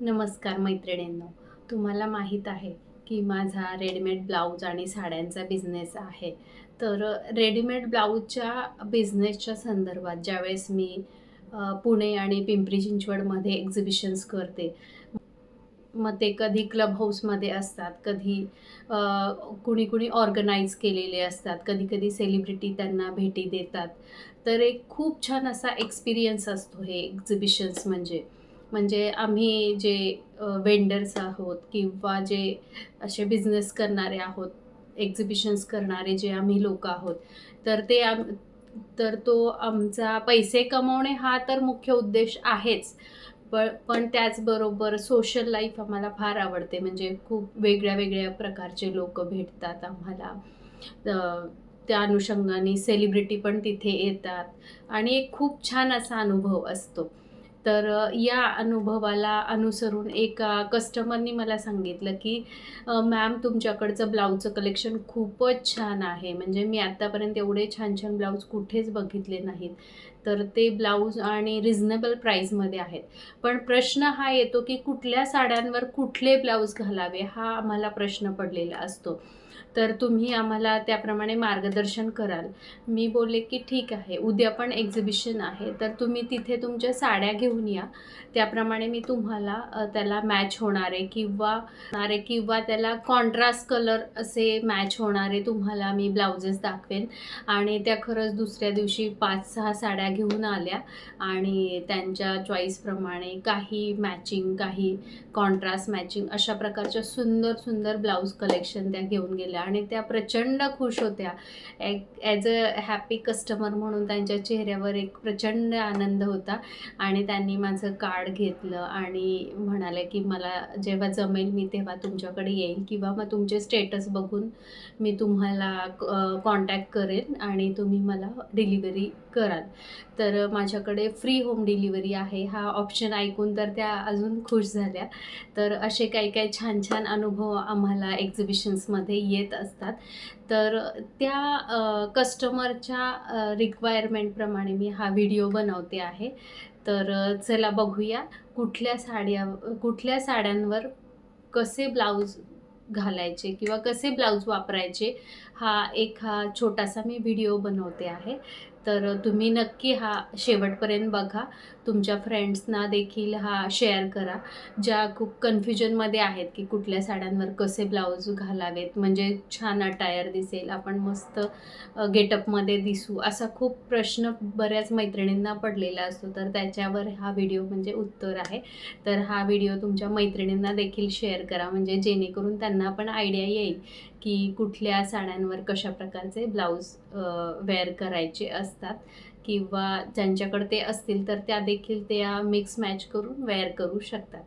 नमस्कार मैत्रिणींनो. तुम्हाला माहीत आहे की माझा रेडीमेड ब्लाऊज आणि साड्यांचा बिझनेस आहे. तर रेडीमेड ब्लाऊजच्या बिझनेसच्या संदर्भात ज्यावेळेस मी पुणे आणि पिंपरी चिंचवडमध्ये एक्झिबिशन्स करते मग ते कधी क्लब हाऊसमध्ये असतात कधी कुणी कुणी ऑर्गनाईज केलेले असतात कधी कधी सेलिब्रिटी त्यांना भेटी देतात. तर एक खूप छान असा एक्सपिरियन्स असतो हे एक्झिबिशन्स म्हणजे. म्हणजे आम्ही जे वेंडर्स आहोत किंवा जे असे बिझनेस करणारे आहोत एक्झिबिशन्स करणारे जे आम्ही लोक आहोत तर ते आम तर तो आमचा पैसे कमवणे हा तर मुख्य उद्देश आहेच. पण पण त्याचबरोबर सोशल लाईफ आम्हाला फार आवडते. म्हणजे खूप वेगळ्या वेगळ्या प्रकारचे लोक भेटतात आम्हाला. त्या अनुषंगाने सेलिब्रिटी पण तिथे येतात. आणि एक खूप छान असा अनुभव असतो. तर या अनुभवाला अनुसरून एका कस्टमरनी मला सांगितलं की मॅम तुमच्याकडचं ब्लाऊजचं कलेक्शन खूपच छान आहे. म्हणजे मी आत्तापर्यंत एवढे छान छान ब्लाऊज कुठेच बघितले नाहीत. तर ते ब्लाऊज आणि रिझनेबल प्राईजमध्ये आहेत. पण प्रश्न हा येतो की कुठल्या साड्यांवर कुठले ब्लाऊज घालावे हा आम्हाला प्रश्न पडलेला असतो. तर तुम्ही आम्हाला त्याप्रमाणे मार्गदर्शन कराल. मी बोलले की ठीक आहे उद्या पण एक्झिबिशन आहे. तर तुम्ही तिथे तुमच्या साड्या घेऊन या. त्याप्रमाणे मी तुम्हाला त्याला मॅच होणारे किंवा होणारे किंवा त्याला कॉन्ट्रास्ट कलर असे मॅच होणारे तुम्हाला मी ब्लाउजेस दाखवेन. आणि त्या खरंच दुसऱ्या दिवशी पाच सहा साड्या घेऊन आल्या आणि त्यांच्या चॉईसप्रमाणे काही मॅचिंग काही कॉन्ट्रास्ट मॅचिंग अशा प्रकारच्या सुंदर सुंदर ब्लाऊज कलेक्शन त्या घेऊन गेल्या आणि त्या प्रचंड खुश होत्या. एक ॲज अ हॅपी कस्टमर म्हणून त्यांच्या चेहऱ्यावर एक प्रचंड आनंद होता आणि त्यांनी माझं कार्ड घेतलं आणि म्हणाले की मला जेव्हा जमेल मी तेव्हा तुमच्याकडे येईल किंवा मग तुमचे स्टेटस बघून मी तुम्हाला कॉन्टॅक्ट करेन आणि तुम्ही मला डिलिव्हरी कराल. तर माझ्याकडे फ्री होम डिलिव्हरी आहे. हा ऑप्शन ऐकून तर त्या अजून खुश झाल्या. तर असे काही काही छान छान अनुभव आम्हाला एक्झिबिशन्समध्ये येत असतात. तर त्या कस्टमरच्या रिक्वायरमेंटप्रमाणे मी हा व्हिडिओ बनवते आहे. तर चला बघूया कुठल्या साड्या कुठल्या साड्यांवर कसे ब्लाऊज घालायचे किंवा कसे ब्लाऊज वापरायचे हा एक हा छोटासा मी व्हिडिओ बनवते आहे. तर तुम्ही नक्की हा शेवटपर्यंत बघा. तुमच्या फ्रेंड्सना देखील हा शेअर करा. ज्या खूप कन्फ्युजनमध्ये आहेत की कुठल्या साड्यांवर कसे ब्लाऊज घालावेत म्हणजे छान अटायर दिसेल आपण मस्त गेटअपमध्ये दिसू असा खूप प्रश्न बऱ्याच मैत्रिणींना पडलेला असतो. तर त्याच्यावर हा व्हिडिओ म्हणजे उत्तर आहे. तर हा व्हिडिओ तुमच्या मैत्रिणींना देखील शेअर करा म्हणजे जेणेकरून त्यांना पण आयडिया येईल. की कुठल्या साड्यांवर कशा प्रकारचे ब्लाऊज वेअर करायचे असतात किंवा ज्यांच्याकडे ते असतील तर त्या देखील त्या मिक्स मॅच करून वेअर करू शकतात.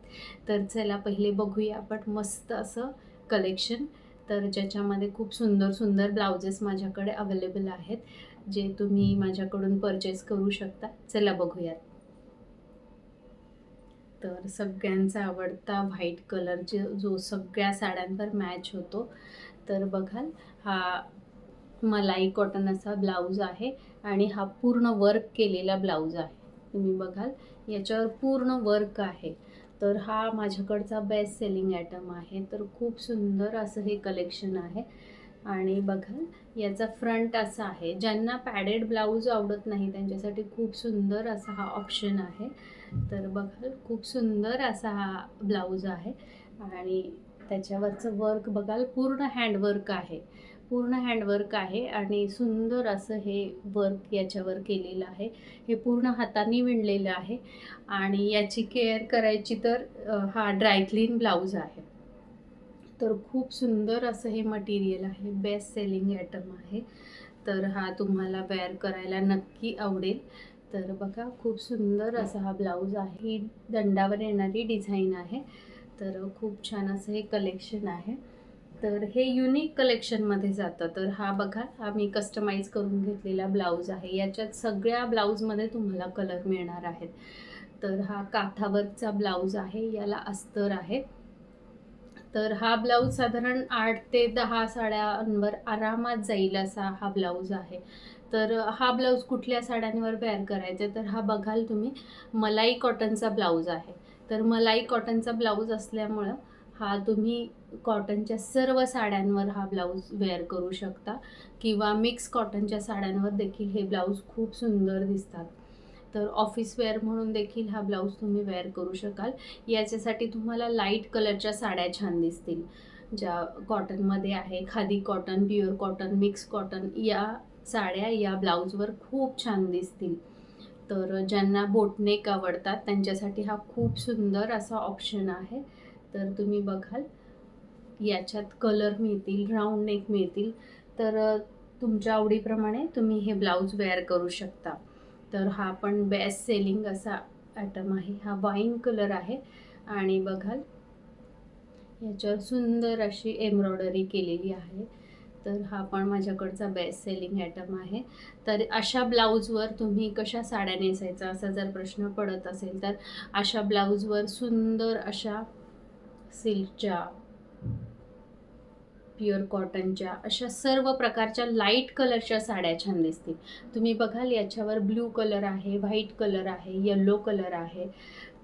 तर चला पहिले बघूया आपण मस्त असं कलेक्शन. तर ज्याच्यामध्ये खूप सुंदर सुंदर ब्लाउजेस माझ्याकडे अवेलेबल आहेत जे तुम्ही माझ्याकडून परचेस करू शकता. चला बघूयात. तर सगळ्यांचा आवडता व्हाईट कलर जो जो सगळ्या साड्यांवर मॅच होतो तर बघाल हा मलाई कॉटन असा ब्लाऊज आहे आणि हा पूर्ण वर्क केलेला ब्लाऊज आहे. तुम्ही बघाल याच्यावर पूर्ण वर्क आहे. तर हा माझ्याकडचा बेस्ट सेलिंग ॲटम आहे. तर खूप सुंदर असं हे कलेक्शन आहे. आणि बघाल याचा फ्रंट असा आहे. ज्यांना पॅडेड ब्लाऊज आवडत नाही त्यांच्यासाठी खूप सुंदर असा हा ऑप्शन आहे. तर बघाल खूप सुंदर असा हा ब्लाऊज आहे. आणि त्याच्यावरचं वर्क बघाल पूर्ण हँडवर्क आहे. पूर्ण हँडवर्क आहे आणि सुंदर असं हे वर्क याच्यावर केलेलं आहे. हे पूर्ण हाताने विणलेलं आहे आणि याची केअर करायची तर हा ड्रायक्लीन ब्लाऊज आहे. तर खूप सुंदर असं हे मटेरियल आहे. बेस्ट सेलिंग ॲटम आहे. तर हा तुम्हाला वेअर करायला नक्की आवडेल. तर बघा खूप सुंदर असा हा ब्लाऊज आहे. ही दंडावर येणारी डिझाईन आहे. तर खूप छान असं हे कलेक्शन आहे. तर हे युनिक कलेक्शनमध्ये जातं. तर हा बघा हा मी कस्टमाइज करून घेतलेला ब्लाऊज आहे. याच्यात सगळ्या ब्लाऊजमध्ये तुम्हाला कलर मिळणार आहेत. तर हा काथावरचा ब्लाऊज आहे याला अस्तर आहे. तर हा ब्लाऊज साधारण आठ ते दहा साड्यांवर आरामात जाईल असा हा ब्लाऊज आहे. तर हा ब्लाऊज कुठल्या साड्यांवर वेअर करायचा तर हा बघाल तुम्ही मलाई कॉटनचा ब्लाऊज आहे. तर मलाई कॉटनचा ब्लाऊज असल्यामुळं हा तुम्ही कॉटनच्या सर्व साड्यांवर हा ब्लाऊज वेअर करू शकता. किंवा मिक्स कॉटनच्या साड्यांवर देखील हे ब्लाऊज खूप सुंदर दिसतात. तर ऑफिस वेअर म्हणून देखील हा ब्लाऊज तुम्ही वेअर करू शकाल. याच्यासाठी तुम्हाला लाइट कलरच्या साड्या छान दिसतील. ज्या कॉटनमध्ये आहे khadi cotton pure cotton mix cotton या साड्या या ब्लाऊजवर खूप छान दिसतील. तर ज्यांना बोटनेक आवडतात त्यांच्यासाठी हा खूप सुंदर असा ऑप्शन आहे. तर तुम्ही बघाल याच्यात कलर मिळतील राऊंड नेक मिळतील. तर तुमच्या आवडीप्रमाणे तुम्ही हे ब्लाऊज वेअर करू शकता. तर हा पण बेस्ट सेलिंग असा आयटम आहे. हा वाईन कलर आहे. आणि बघाल याच्यावर सुंदर अशी एम्ब्रॉयडरी केलेली आहे. तर हा पण माझ्याकडचा बेस्ट सेलिंग आयटम आहे. तर अशा ब्लाऊजवर तुम्ही कशा साड्या नेसायचा असा जर प्रश्न पडत असेल तर अशा ब्लाऊजवर सुंदर अशा सिल्कच्या प्युअर कॉटनच्या अशा सर्व प्रकारच्या लाइट कलरच्या साड्या छान दिसतील. तुम्ही बघाल याच्यावर ब्ल्यू कलर आहे व्हाईट कलर आहे येलो कलर आहे.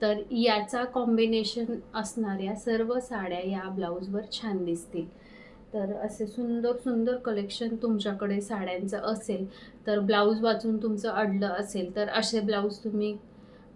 तर याचा कॉम्बिनेशन असणाऱ्या सर्व साड्या या ब्लाऊजवर छान दिसतील. तर असे सुंदर सुंदर कलेक्शन तुमच्याकडे साड्यांचं असेल तर ब्लाऊज वाचून तुमचं अडलं असेल तर असे ब्लाऊज तुम्ही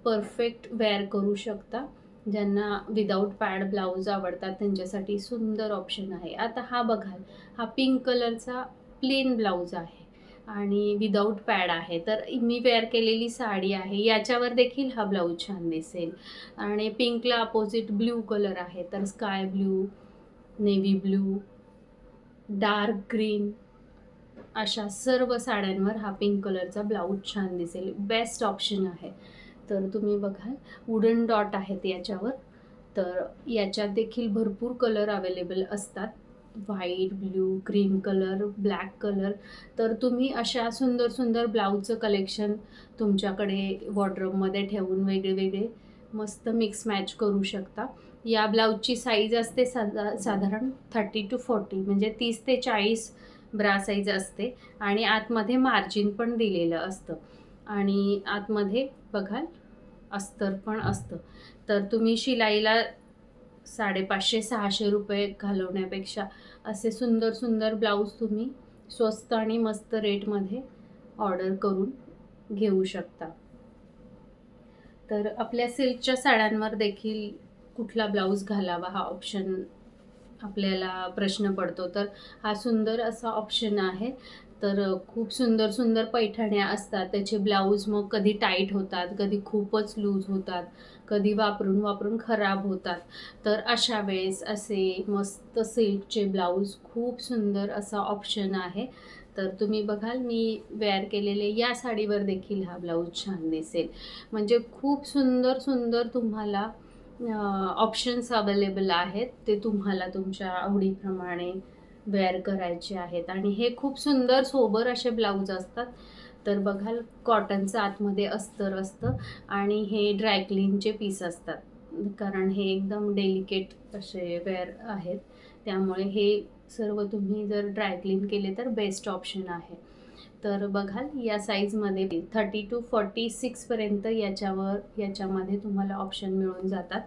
परफेक्ट वेअर करू शकता. ज्यांना विदाऊट पॅड ब्लाऊज आवडतात त्यांच्यासाठी सुंदर ऑप्शन आहे. आता हा बघाल हा पिंक कलरचा प्लेन ब्लाऊज आहे आणि विदाऊट पॅड आहे. तर मी वेअर केलेली साडी आहे याच्यावर देखील हा ब्लाऊज छान दिसेल. आणि पिंकला अपोजिट ब्ल्यू कलर आहे तर sky blue navy blue dark green अशा सर्व साड्यांवर हा पिंक कलरचा ब्लाऊज छान दिसेल. बेस्ट ऑप्शन आहे. तर तुम्ही बघाल वुडन डॉट आहेत याच्यावर. तर याच्यात देखील भरपूर कलर अवेलेबल असतात. White blue cream colour black colour तर तुम्ही अशा सुंदर सुंदर ब्लाऊजचं कलेक्शन तुमच्याकडे वॉर्ड्रॉपमध्ये ठेवून वेगळे वेगळे मस्त मिक्स मॅच करू शकता. या ब्लाऊजची साईज असते साधा साधारण थर्टी टू फोर्टी म्हणजे तीस ते चाळीस ब्रा साईज असते. आणि आतमध्ये मार्जिन पण दिलेलं असतं. आणि आतमध्ये बघाल अस्तर पण असतं. तर तुम्ही शिलाईला साडेपाचशे सहाशे रुपये घालवण्यापेक्षा असे सुंदर सुंदर ब्लाऊज तुम्ही स्वस्त आणि मस्त रेटमध्ये ऑर्डर करून घेऊ शकता. तर आपल्या सिल्कच्या साड्यांवर देखील कुठला ब्लाऊज घालावा हा ऑप्शन आपल्याला प्रश्न पडतो. तर हा सुंदर असा ऑप्शन आहे. तर खूप सुंदर सुंदर पैठण्या असतात. त्याचे ब्लाऊज मग कधी टाईट होतात कधी खूपच लूज होतात कधी वापरून वापरून खराब होतात. तर अशा वेळेस असे मस्त सिल्कचे ब्लाऊज खूप सुंदर असा ऑप्शन आहे. तर तुम्ही बघाल मी वेअर केलेले या साडीवर देखील हा ब्लाऊज छान दिसेल. म्हणजे खूप सुंदर सुंदर तुम्हाला ऑप्शन्स अवेलेबल आहेत. ते तुम्हाला तुमच्या आवडीप्रमाणे वेअर करायचे आहेत. आणि हे खूप सुंदर सोबर असे ब्लाऊज असतात. तर बघाल कॉटनचं आतमध्ये अस्तर असतं आणि हे ड्रायक्लीनचे पीस असतात. कारण हे एकदम डेलिकेट असे वेअर आहेत. त्यामुळे हे सर्व तुम्ही जर ड्रायक्लीन केले तर बेस्ट ऑप्शन आहे. तर बघाल या साईजमध्ये थर्टी टू फॉर्टी सिक्सपर्यंत याच्यावर याच्यामध्ये तुम्हाला ऑप्शन मिळून जातात.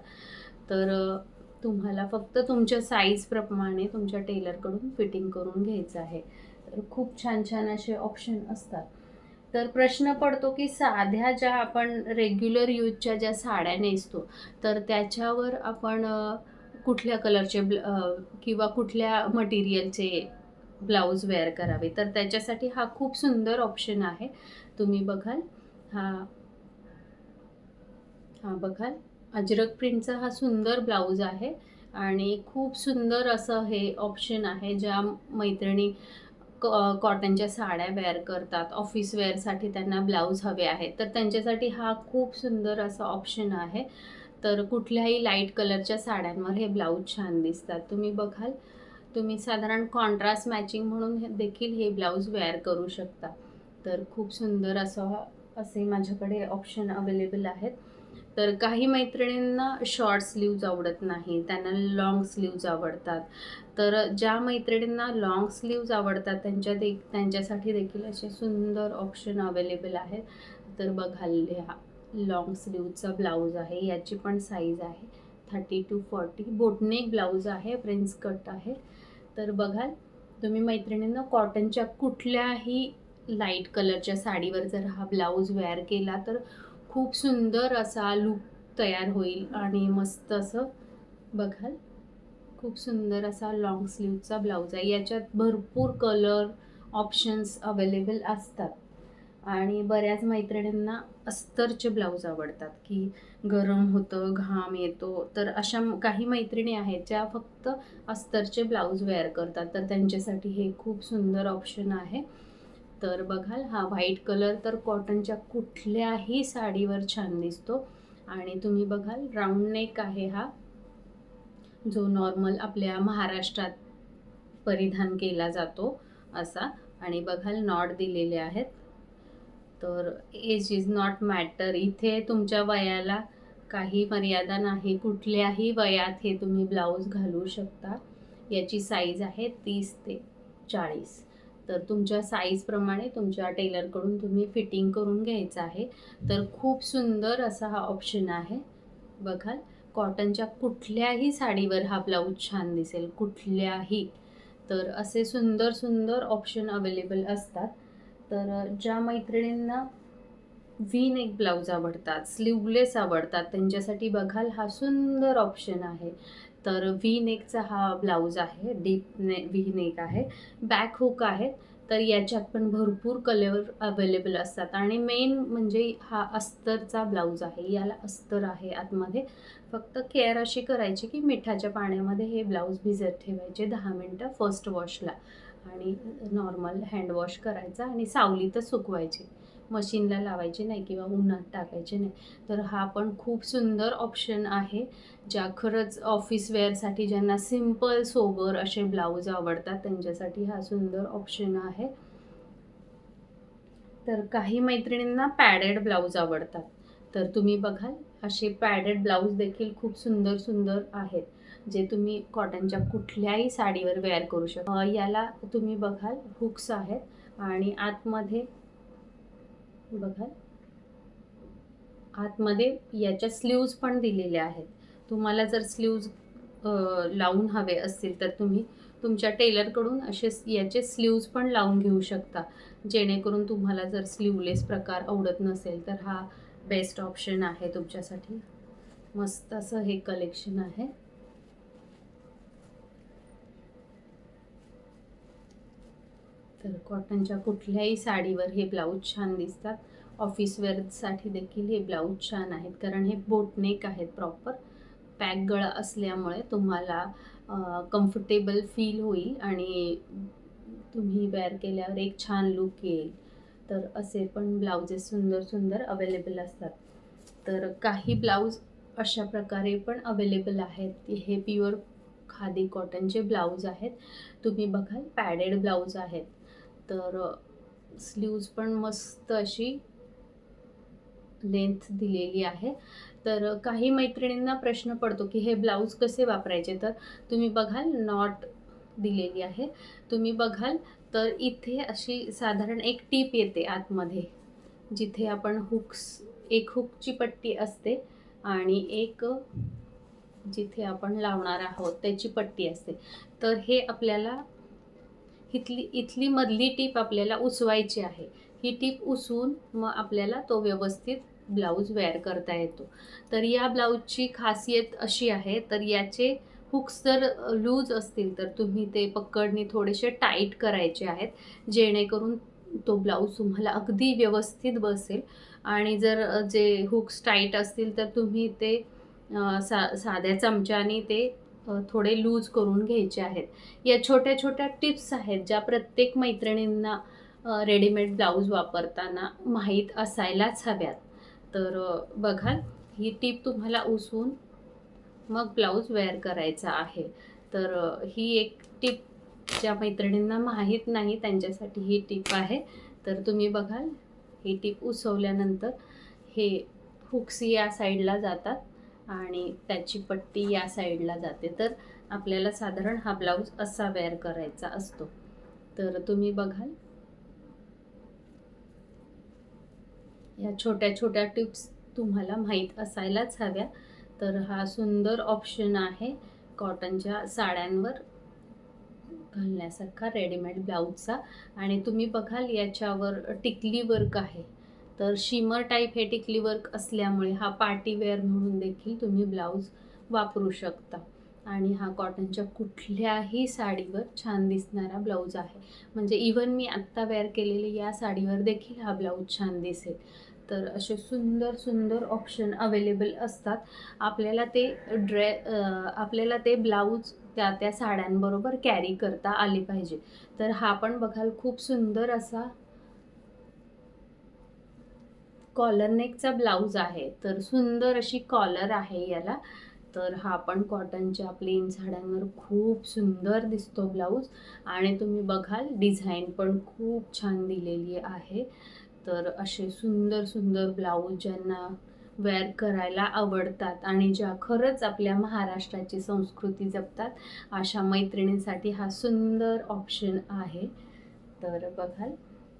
तर तुम्हाला फक्त तुमच्या साईजप्रमाणे तुमच्या टेलरकडून फिटिंग करून घ्यायचं आहे. तर खूप छान छान असे ऑप्शन असतात. तर प्रश्न पडतो की साध्या ज्या आपण रेग्युलर यूजच्या ज्या साड्या नेसतो तर त्याच्यावर आपण कुठल्या कलरचे ब्ल किंवा कुठल्या मटेरियलचे ब्लाऊज वेअर करावे. तर त्याच्यासाठी हा खूप सुंदर ऑप्शन आहे. तुम्ही बघाल हा हा बघाल. अजरक प्रिंटचा हा सुंदर ब्लाऊज आहे आणि खूप सुंदर असं हे ऑप्शन आहे ज्या मैत्रिणी कॉटनच्या साड्या वेअर करतात. ऑफिस वेअरसाठी त्यांना ब्लाऊज हवे आहेत. तर त्यांच्यासाठी हा खूप सुंदर असा ऑप्शन आहे. तर कुठल्याही लाइट कलरच्या साड्यांवर हे ब्लाऊज छान दिसतात. तुम्ही बघाल. तुम्ही साधारण कॉन्ट्रास्ट मॅचिंग म्हणून देखील हे ब्लाऊज वेअर करू शकता. तर खूप सुंदर असं असे माझ्याकडे ऑप्शन अवेलेबल आहेत. तर काही मैत्रिणींना शॉर्ट स्लीव्ज आवडत नाही त्यांना लाँग स्लीव्ज आवडतात. तर ज्या मैत्रिणींना लाँग स्लीव्ज आवडतात त्यांच्या दे त्यांच्यासाठी देखील असे सुंदर ऑप्शन अवेलेबल आहेत. तर बघाल ह्या लॉंग स्लीवचा ब्लाऊज आहे याची पण साईज आहे. Thirty two forty boat neck blouse आहे प्रिन्स कट आहे. तर बघाल तुम्ही मैत्रिणींना कॉटनच्या कुठल्याही लाइट कलरच्या साडीवर जर हा ब्लाऊज वेअर केला तर खूप सुंदर असा लुक तयार होईल आणि मस्त असं बघाल. खूप सुंदर असा लॉंग स्लीवचा ब्लाऊज आहे. याच्यात भरपूर कलर ऑप्शन्स अवेलेबल असतात. आणि बऱ्याच मैत्रिणींना अस्तरचे ब्लाऊज आवडतात की गरम होतं घाम येतो. तर अशा काही मैत्रिणी आहेत ज्या फक्त अस्तरचे ब्लाऊज वेअर करतात. तर त्यांच्यासाठी हे खूप सुंदर ऑप्शन आहे. तर बघाल हा व्हाईट कलर तर कॉटनच्या कुठल्याही साडीवर छान दिसतो. आणि तुम्ही बघाल राऊंड नेक आहे हा जो नॉर्मल आपल्या महाराष्ट्रात परिधान केला जातो असा. आणि बघाल नॉट दिलेले आहेत. तर एज इज नॉट मॅटर इथे तुमच्या वयाला काही मर्यादा नाही. कुठल्याही वयात हे तुम्ही ब्लाऊज घालू शकता. याची साईज आहे तीस ते चाळीस. तर तुमच्या साईजप्रमाणे तुमच्या टेलरकडून तुम्ही फिटिंग करून घ्यायचं आहे. तर खूप सुंदर असा हा ऑप्शन आहे. बघाल कॉटनच्या कुठल्याही साडीवर हा ब्लाऊज छान दिसेल. कुठल्याही. तर असे सुंदर सुंदर ऑप्शन अवेलेबल असतात. तर ज्या मैत्रिणींना व्ही नेक ब्लाऊज आवडतात स्लीवलेस आवडतात त्यांच्यासाठी बघाल हा सुंदर ऑप्शन आहे. तर व्ही नेकचा हा ब्लाऊज आहे डीप ने व्ही नेक आहे बॅक हुक आहे तर याच्यात पण भरपूर कलर अवेलेबल असतात. आणि मेन म्हणजे हा अस्तरचा ब्लाऊज आहे याला अस्तर आहे आतमध्ये. फक्त केअर अशी करायची की मिठाच्या पाण्यामध्ये हे ब्लाऊज भिजत ठेवायचे दहा मिनटं फर्स्ट वॉशला आणि नॉर्मल हँडवॉश करायचा आणि सावलीतच सुकवायचे. मशीनला लावायचे नाही किंवा उन्हात टाकायचे नाही. तर हा पण खूप सुंदर ऑप्शन आहे. ज्या खरंच ऑफिस वेअरसाठी ज्यांना सिंपल सोबर असे ब्लाऊज आवडतात त्यांच्यासाठी हा सुंदर ऑप्शन आहे. तर काही मैत्रिणींना पॅडेड ब्लाऊज आवडतात. तर तुम्ही बघाल असे पॅडेड ब्लाऊज देखील खूप सुंदर सुंदर आहेत जे तुम्ही कॉटनच्या कुठल्याही साडीवर वेअर करू शकता. याला तुम्ही बघाल हुक्स आहेत आणि आतमध्ये बघाल. आतमध्ये याच्या स्लीव्ज पण दिलेल्या आहेत. तुम्हाला जर स्लीव्ज लावून हवे असतील तर तुम्ही तुमच्या टेलरकडून असे याचे स्लीव्ज पण लावून घेऊ शकता. जेणेकरून तुम्हाला जर स्लीवलेस प्रकार आवडत नसेल तर हा बेस्ट ऑप्शन आहे तुमच्यासाठी. मस्त असं हे कलेक्शन आहे. तर कॉटनच्या कुठल्याही साडीवर हे ब्लाऊज छान दिसतात. ऑफिस वेअरसाठी देखील हे ब्लाऊज छान आहेत. कारण हे बोटनेक आहेत प्रॉपर पॅक गळा असल्यामुळे तुम्हाला कम्फर्टेबल फील होईल आणि तुम्ही वेअर केल्यावर एक छान लुक येईल. तर असे पण ब्लाउजेस सुंदर सुंदर अवेलेबल असतात. तर काही ब्लाऊज अशा प्रकारे पण अवेलेबल आहेत. हे प्युअर खादी कॉटनचे ब्लाऊज आहेत. तुम्ही बघाल पॅडेड ब्लाऊज आहेत. तर स्लीव्ज पण मस्त अशी लेंथ दिलेली आहे. तर काही मैत्रिणींना प्रश्न पडतो की हे ब्लाऊज कसे वापरायचे? तर तुम्ही बघाल नॉट दिलेली आहे. तुम्ही बघाल तर इथे अशी साधारण एक टीप येते आतमध्ये जिथे आपण हुक्स एक हुकची पट्टी असते आणि एक जिथे आपण लावणार आहोत त्याची पट्टी असते. तर हे आपल्याला इथली इथली मधली टीप आपल्याला उसवायची आहे. ही टीप उसवून मग आपल्याला तो व्यवस्थित ब्लाऊज वेअर करता येतो. तर या ब्लाऊजची खासियत अशी आहे तर याचे हुक्स जर लूज असतील तर तुम्ही ते पकडणे थोडेसे टाईट करायचे आहेत जेणेकरून तो ब्लाऊज तुम्हाला अगदी व्यवस्थित बसेल. आणि जर जे हुक्स टाईट असतील तर तुम्ही ते सा साध्या चमच्याने ते थोडे लूज करून घ्यायचे आहेत. या छोट्या छोट्या टिप्स आहेत ज्या प्रत्येक मैत्रिणींना रेडीमेड ब्लाऊज वापरताना माहीत असायलाच हव्यात. तर बघा ही टीप तुम्हाला उसवून मग ब्लाऊज वेअर करायचा आहे. तर ही एक टिप ज्या मैत्रिणींना माहीत नाही त्यांच्यासाठी ही टिप आहे. तर तुम्ही बघाल ही टीप उसवल्यानंतर हे हुक्स या साईडला जातात आणि त्याची पट्टी या साईडला जाते. तर आपल्याला साधारण हा ब्लाऊज असा वेअर करायचा असतो. तर तुम्ही बघाल. या छोट्या छोट्या टिप्स तुम्हाला माहीत असायलाच हव्या. तर हा सुंदर ऑप्शन आहे कॉटनच्या साड्यांवर घालण्यासारखा रेडीमेड ब्लाऊजचा आणि तुम्ही बघाल याच्यावर टिकली वर्क आहे. तर शिमर टाईप हे टिकली वर्क असल्यामुळे हा पार्टी वेअर म्हणून देखील तुम्ही ब्लाऊज वापरू शकता. आणि हा कॉटनच्या कुठल्याही साडीवर छान दिसणारा ब्लाऊज आहे. म्हणजे इवन मी आत्ता वेअर केलेली या साडीवर देखील हा ब्लाऊज छान दिसेल. तर असे सुंदर सुंदर ऑप्शन अवेलेबल असतात. आपल्याला ते ड्रे आपल्याला ते ब्लाऊज त्या त्या साड्यांबरोबर कॅरी करता आले पाहिजे. तर हा पण बघाल खूप सुंदर असा कॉलर नेकचा ब्लाऊज आहे. तर सुंदर अशी कॉलर आहे याला. तर हा पण कॉटनच्या प्लेन साड्यांवर खूप सुंदर दिसतो ब्लाऊज आणि तुम्ही बघाल डिझाईन पण खूप छान दिलेली आहे. तर असे सुंदर सुंदर ब्लाऊज ज्यांना वेअर करायला आवडतात आणि ज्या खरंच आपल्या महाराष्ट्राची संस्कृती जपतात अशा मैत्रिणींसाठी हा सुंदर ऑप्शन आहे. तर बघाल.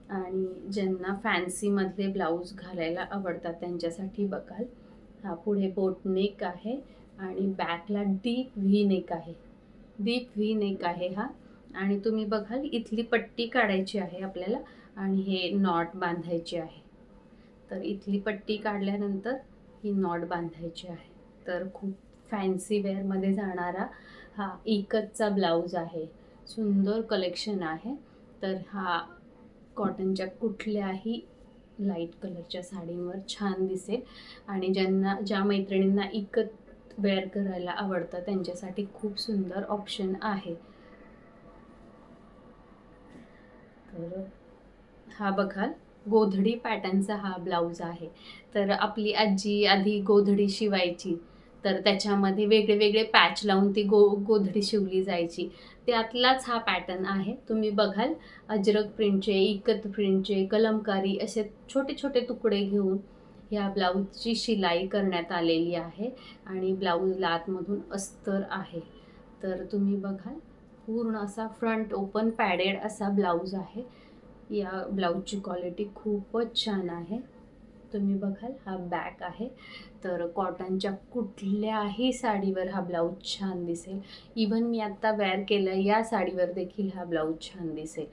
आणि ज्यांना फॅन्सीमधले ब्लाऊज घालायला आवडतात त्यांच्यासाठी बघाल. हा पुढे बोट नेक आहे आणि बॅकला डीप व्ही नेक आहे. डीप व्ही नेक आहे हा. आणि तुम्ही बघाल इथली पट्टी काढायची आहे आपल्याला. आणि हे नॉट बांधायचे आहे. तर इथली पट्टी काढल्यानंतर ही नॉट बांधायची आहे. तर खूप फॅन्सी वेअरमध्ये जाणारा हा एकचचा ब्लाऊज आहे. सुंदर कलेक्शन आहे. तर हा कॉटनच्या कुठल्याही लाइट कलरच्या साडींवर छान दिसेल. आणि ज्यांना ज्या मैत्रिणींना इकत वेअर करायला आवडतं त्यांच्यासाठी खूप सुंदर ऑप्शन आहे. तर हा बघाल गोधडी पॅटर्नचा हा ब्लाऊज आहे. तर आपली आजी आधी गोधडी शिवायची तर त्याच्यामध्ये वेगळे वेगळे पॅच लावून ती गो गोधडी शिवली जायची. त्यातलाच हा पॅटर्न आहे. तुम्ही बघाल अजरक प्रिंटचे इकत प्रिंटचे कलमकारी असे छोटे छोटे तुकडे घेऊन ह्या ब्लाऊजची शिलाई करण्यात आलेली आहे आणि ब्लाऊजला आतमधून अस्तर आहे. तर तुम्ही बघाल पूर्ण असा फ्रंट ओपन पॅडेड असा ब्लाऊज आहे. या ब्लाऊजची क्वालिटी खूपच छान आहे. तुम्ही बघाल हा बॅक आहे. तर कॉटनच्या कुठल्याही साडीवर हा ब्लाऊज छान दिसेल. इवन मी आत्ता वेअर केलं या साडीवर देखील हा ब्लाऊज छान दिसेल.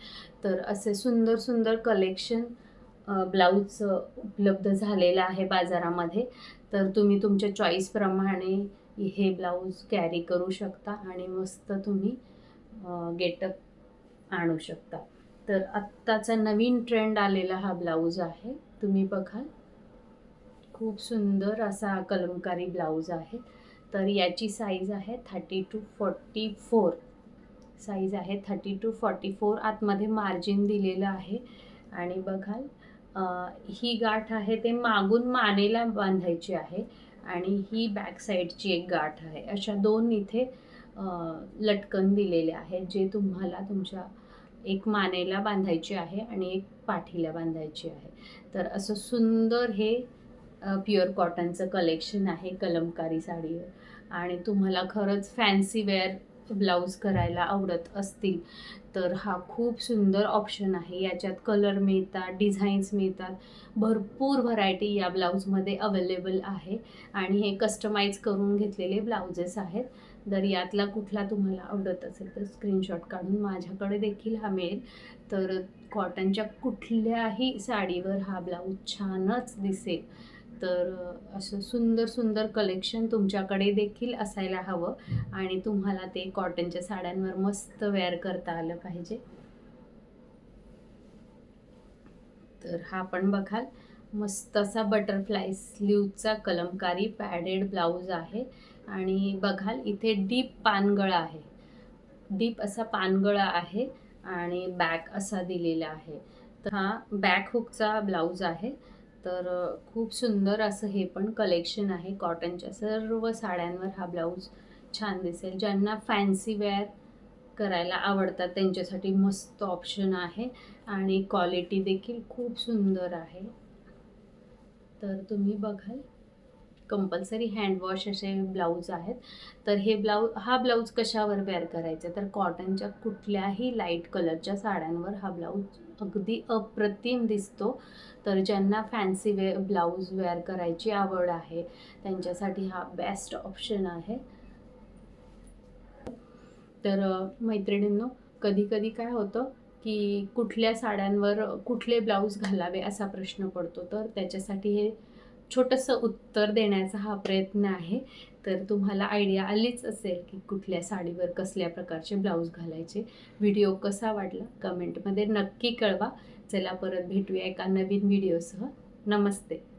तर असे सुंदर सुंदर कलेक्शन ब्लाऊज उपलब्ध झालेलं आहे बाजारामध्ये. तर तुम्ही तुमच्या चॉईसप्रमाणे हे ब्लाऊज कॅरी करू शकता आणि मस्त तुम्ही गेटअप आणू शकता. तर आत्ताचा नवीन ट्रेंड आलेला हा ब्लाऊज आहे. तुम्ही बघाल. खूप सुंदर असा कलमकारी ब्लाऊज आहे. तर याची साईज आहे thirty two forty four size आहे थर्टी टू फॉर्टी फोर आतमध्ये मार्जिन दिलेलं आहे. आणि बघाल ही गाठ आहे ते मागून मानेला बांधायची आहे. आणि ही बॅक साईडची एक गाठ आहे. अशा दोन इथे लटकन दिलेले आहेत जे तुम्हाला तुमच्या एक मानेला बांधायची आहे आणि एक पाठीला बांधायची आहे. तर असं सुंदर हे प्युअर कॉटनचं कलेक्शन आहे कलमकारी साडीवर आणि तुम्हाला खरंच फॅन्सी वेअर ब्लाऊज करायला आवडत असतील तर हा खूप सुंदर ऑप्शन आहे. याच्यात कलर मिळतात डिझाईन्स मिळतात. भरपूर व्हरायटी या ब्लाऊजमध्ये अवेलेबल आहे. आणि हे कस्टमाइज करून घेतलेले ब्लाउजेस आहेत. जर यातला कुठला तुम्हाला आवडत असेल तर स्क्रीनशॉट काढून माझ्याकडे देखील हा मिळेल तर कॉटनच्या कुठल्याही साडीवर हा ब्लाऊज छानच दिसेल. तर असं सुंदर सुंदर कलेक्शन तुमच्याकडे देखील असायला हवं आणि तुम्हाला ते कॉटनच्या साड्यांवर मस्त वेअर करता आलं पाहिजे. तर हा पण बघाल. मस्त असा बटरफ्लाय स्लीवचा कलमकारी पॅडेड ब्लाऊज आहे. आणि बघाल इथे डीप पानगळा आहे. डीप असा पानगळा आहे आणि बॅक असा दिलेला आहे. तर हा बॅक हुकचा ब्लाऊज आहे. तर खूप सुंदर असं हे पण कलेक्शन आहे. कॉटनच्या सर्व साड्यांवर हा ब्लाऊज छान दिसेल. ज्यांना फॅन्सी वेअर करायला आवडतात त्यांच्यासाठी मस्त ऑप्शन आहे. आणि क्वालिटी देखील खूप सुंदर आहे. तर तुम्ही बघाल. कंपल्सरी हँडवॉश असे ब्लाऊज आहेत. तर हे ब्लाऊज हा ब्लाऊज कशावर वेअर करायचा? तर कॉटनच्या कुठल्याही लाइट कलरच्या साड्यांवर हा ब्लाऊज अगदी अप्रतिम दिसतो. तर ज्यांना फॅन्सी वे ब्लाऊज वेअर करायची आवड आहे त्यांच्यासाठी हा बेस्ट ऑप्शन आहे. तर मैत्रिणींनो कधी कधी काय होतं की कुठल्या साड्यांवर कुठले ब्लाऊज घालावे असा प्रश्न पडतो. तर त्याच्यासाठी हे छोटंसं उत्तर देण्याचा हा प्रयत्न आहे. तर तुम्हाला आयडिया आलीच असेल की कुठल्या साडीवर कसल्या प्रकारचे ब्लाऊज घालायचे. व्हिडिओ कसा वाटला? कमेंटमध्ये नक्की कळवा. चला परत भेटूया एका नवीन व्हिडिओसह नमस्ते.